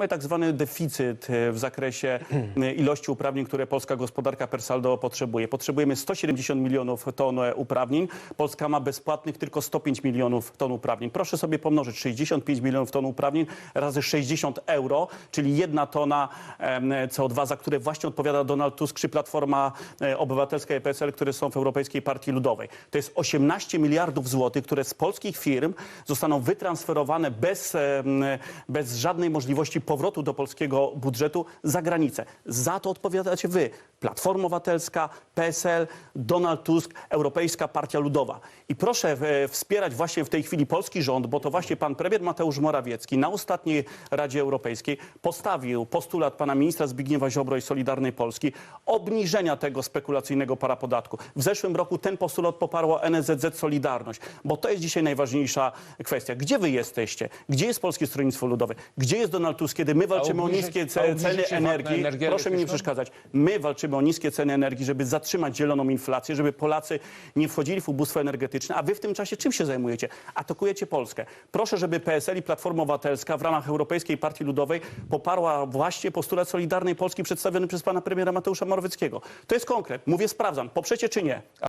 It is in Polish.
mamy tak zwany deficyt e, w zakresie e, ilości uprawnień, które polska gospodarka per saldo potrzebuje. Potrzebujemy 170 milionów ton e, uprawnień. Polska ma bezpłatnych tylko 105 milionów ton uprawnień. Proszę sobie pomnożyć 65 milionów ton uprawnień razy 60 euro, czyli jedna tona em, CO2, za które właśnie odpowiada Donald Tusk czy Platforma Obywatelska i PSL, które są w Europejskiej Partii Ludowej. To jest 18 miliardów złotych, które z polskich firm zostaną wytransferowane bez, bez żadnej możliwości powrotu do polskiego budżetu za granicę. Za to odpowiadacie wy. Platforma Obywatelska, PSL, Donald Tusk, Europejska Partia Ludowa. I proszę e, wspierać właśnie w tej chwili polski rząd, bo to właśnie pan premier Mateusz Morawiecki na ostatniej Radzie Europejskiej postawił postulat pana ministra Zbigniewa Ziobro i Solidarnej Polski obniżenia tego spekulacyjnego parapodatku. W zeszłym roku ten postulat poparła NSZZ Solidarność, bo to jest dzisiaj najważniejsza kwestia. Gdzie wy jesteście? Gdzie jest Polskie Stronnictwo Ludowe? Gdzie jest Donald Tusk, kiedy my walczymy o obniżyć- niskie a ce- obniżycie ceny VAT na energii? energię Proszę mi nie elektryczną? przeszkadzać. My walczymy o niskie ceny energii, żeby zatrzymać zieloną inflację, żeby Polacy nie wchodzili w ubóstwo energetyczne, a wy w tym czasie czym się zajmujecie? Atakujecie Polskę. Proszę, żeby PSL i Platforma Obywatelska w ramach Europejskiej Partii Ludowej poparła właśnie postulat Solidarnej Polski przedstawiony przez pana premiera Mateusza Morawieckiego. To jest konkret. Mówię, sprawdzam. Poprzecie czy nie?